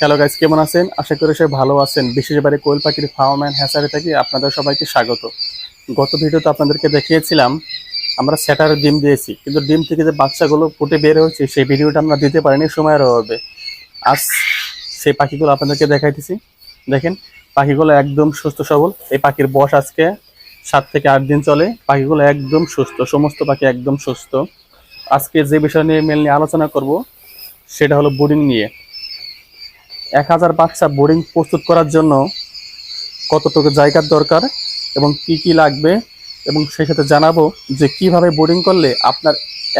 Hello guys কেমন আছেন? আশা করি সবাই ভালো আছেন। বিশেষ বারে কোয়েল পাখির ফার্ম অ্যান্ড হ্যাচারি থেকে আপনাদের সবাইকে স্বাগত। গত ভিডিওতে আপনাদেরকে দেখিয়েছিলাম, আমরা স্যাটার ডিম দিয়েছি, কিন্তু ডিম থেকে যে বাচ্চাগুলো ফুটে বের হয়েছে, সেই ভিডিওটা আমরা দিতে পারিনি, সময়ের অভাবে। আজ সেই পাখিগুলো আপনাদেরকে দেখাইতেছি। দেখেন, পাখিগুলো একদম সুস্থ সবল। এই পাখির বয়স আজকে সাত থেকে আট দিন চলে। পাখিগুলো একদম সুস্থ, সমস্ত পাখি একদম সুস্থ। আজকে যে বিষয় নিয়ে মেনলি আলোচনা করব, সেটা হলো বোর্ডিং নিয়ে। এক হাজার বাচ্চা বোর্ডিং প্রস্তুত করার জন্য কতটুকু জায়গার দরকার এবং কি কি লাগবে এবং সেই সাথে জানাব যে কীভাবে বোর্ডিং করলে আপনার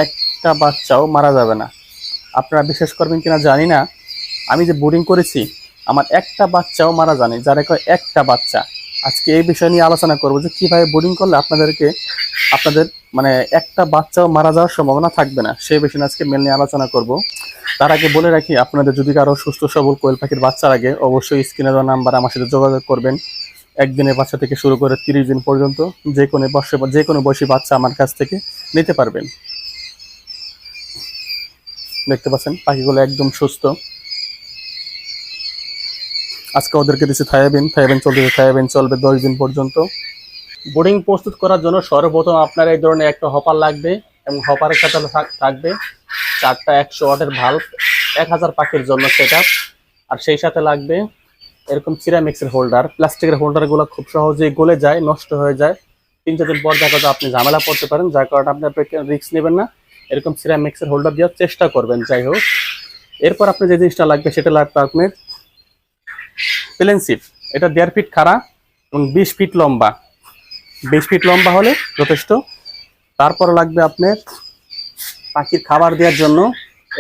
একটা বাচ্চাও মারা যাবে না। আপনারা বিশ্বাস করবেন কিনা জানি না। আমি যে বোর্ডিং করেছি, আমার একটা বাচ্চাও মারা জানি যারা কয় একটা বাচ্চা। আজকে এই বিষয় নিয়ে আলোচনা করব যে কীভাবে বোর্ডিং করলে আপনাদেরকে আপনাদের মানে একটা বাচ্চাও মারা যাওয়ার সম্ভাবনা থাকবে না। সেই বিষয়ে আজকে মেল নিয়ে আলোচনা করব। তার আগে বলে রাখি, আপনাদের যদি কারও সুস্থ সবল কোয়েল পাখির বাচ্চার আগে অবশ্যই স্ক্রিনে দেওয়া নাম্বার আমার সাথে যোগাযোগ করবেন। একদিনের বাচ্চা থেকে শুরু করে তিরিশ দিন পর্যন্ত যে কোনো বয়সে যে কোনো বয়সী বাচ্চা আমার কাছ থেকে নিতে পারবেন। দেখতে পাচ্ছেন, পাখিগুলো একদম সুস্থ। আজকে ওদেরকে দিচ্ছে থায়াবিন থায়াবিন চলবে থায়াবিন চলবে দশ দিন পর্যন্ত। বোর্ডিং প্রস্তুত করার জন্য সর্বপ্রথম আপনার এই ধরনের একটা হপার লাগবে এবং হপারের সাথে থাক- থাকবে চারটা একশো ওয়াটের ভাল্ব, এক হাজার পাখির জন্য সেট আর সেই সাথে লাগবে এরকম সিরামিক্সের হোল্ডার। প্লাস্টিকের হোল্ডারগুলো খুব সহজেই গলে যায়, নষ্ট হয়ে যায়। তিন চার দিন পর দেখা যায় আপনি ঝামেলা পড়তে পারেন, যার কারণে আপনি রিস্ক নেবেন না। এরকম সিরামিক্সের হোল্ডার দেওয়ার চেষ্টা করবেন, যাই হোক। এরপর আপনি যে জিনিসটা লাগবে সেটা লাগবে আপনার প্লেন এটা দেড় ফিট খাড়া এবং বিশ ফিট লম্বা। বিশ ফিট লম্বা হলে যথেষ্ট। তারপর লাগবে আপনার পাখির খাবার দেওয়ার জন্য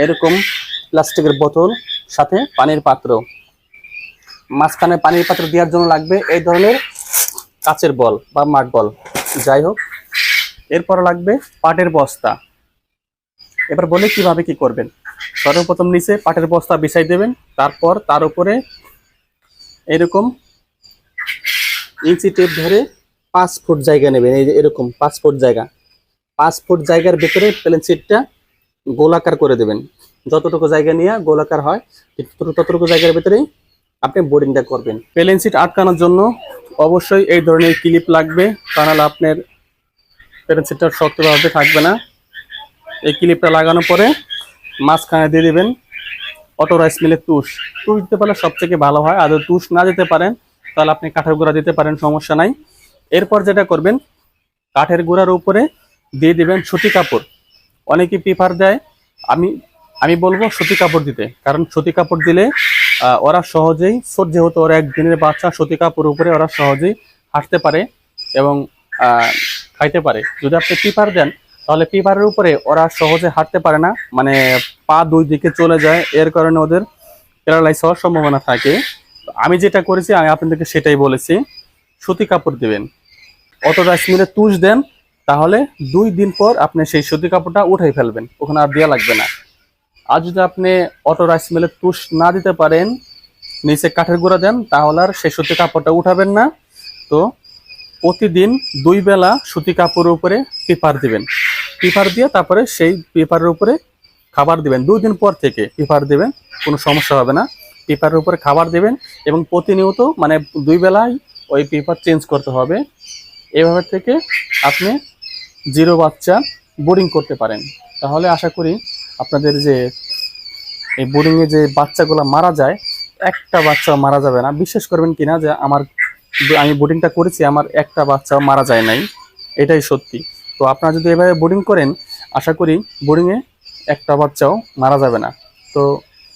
এরকম প্লাস্টিকের বোতল, সাথে পানির পাত্র। মাঝখানে পানির পাত্র দেওয়ার জন্য লাগবে এই ধরনের কাচের বল বা মাঠ বল। যাই হোক, এরপর লাগবে পাটের বস্তা। এবার বলে কীভাবে কি করবেন। সর্বপ্রথম নিচে পাটের বস্তা বিছাই দেবেন, তারপর তার উপরে এরকম ইঞ্চি টেপ ধরে পাঁচ ফুট জায়গা নেবেন, এই যে এরকম পাঁচ ফুট জায়গা। পাঁচ ফুট জায়গার ভেতরে প্লেন সিটটা গোলাকার করে দেবেন। যতটুকু জায়গা নিয়ে গোলাকার হয়, ততটুকু জায়গার ভেতরেই আপনি বোর্ডিংটা করবেন। প্লেন সিট আটকানোর জন্য অবশ্যই এই ধরনের ক্লিপ লাগবে তা নাহলে আপনার প্লেন সিটটা শক্তভাবে থাকবে না। এই ক্লিপটা লাগানোর পরে মাঝখানে দিয়ে দেবেন। অটো রাইস মিলের তুষ। তুষ দিতে পারলে সব থেকে ভালো হয়। আর তুষ না দিতে পারেন, তাহলে আপনি কাঠের গুঁড়া দিতে পারেন, সমস্যা নাই। এরপর যেটা করবেন, কাঠের গুঁড়ার উপরে দিয়ে দিবেন সুতি কাপড়। অনেকে পেপার দেয়, আমি আমি বলব সুতি কাপড় দিতে। কারণ সুতি কাপড় দিলে ওরা সহজেই ছোট যেহেতু ওরা একদিনের বাচ্চা, সুতি কাপড় উপরে ওরা সহজেই হাঁটতে পারে এবং খাইতে পারে। যদি আপনি পেপার দেন তাহলে পেপারের উপরে ওরা সহজে হাঁটতে পারে না। মানে পা দুই দিকে চলে যায়, এর কারণে ওদের প্যারালাইজ হওয়ার সম্ভাবনা থাকে। আমি যেটা করেছি, আমি আপনাদেরকে সেটাই বলেছি। সুতি কাপড় দেবেন। অত রাইস মিলে তুষ দেন, তাহলে দুই দিন পর আপনি সেই সুতি কাপড়টা উঠাই ফেলবেন। ওখানে আর দেওয়া লাগবে না। আর যদি আপনি অটো রাইস মিলে তুষ না দিতে পারেন, নিচে কাঠের গুঁড়া দেন, তাহলে আর সেই সুতি কাপড়টা উঠাবেন না। তো প্রতিদিন দুই বেলা সুতি কাপড়ের উপরে পেপার দিবেন। পেপার দিয়ে তারপরে সেই পেপারের উপরে খাবার দিবেন। দুই দিন পর থেকে পেপার দিবেন, কোনো সমস্যা হবে না। পেপারের উপরে খাবার দেবেন এবং প্রতিনিয়ত মানে দুই বেলায় ওই পেপার চেঞ্জ করতে হবে। এভাবে থেকে আপনি জিরো বাচ্চা বোর্ডিং করতে পারেন। তাহলে আশা করি আপনাদের যে এই বোর্ডিংয়ে যে বাচ্চাগুলো মারা যায়, একটা বাচ্চাও মারা যাবে না। বিশ্বাস করবেন কিনা যে আমার আমি বোর্ডিংটা করেছি, আমার একটা বাচ্চাও মারা যায় নাই। এটাই সত্যি। তো আপনারা যদি এভাবে বোর্ডিং করেন, আশা করি বোর্ডিংয়ে একটা বাচ্চাও মারা যাবে না। তো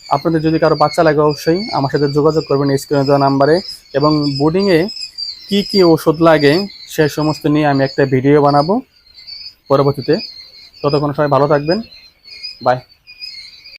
আপনাদের যদি কারও বাচ্চা লাগে অবশ্যই আমার সাথে যোগাযোগ করবেন স্ক্রিনে দেওয়া নাম্বারে এবং বোর্ডিংয়ে কি কি ওষুধ লাগে সে সমস্ত নিয়ে আমি একটা ভিডিও বানাবো। পরবর্তীতে ততক্ষণ সবাই ভালো থাকবেন। বাই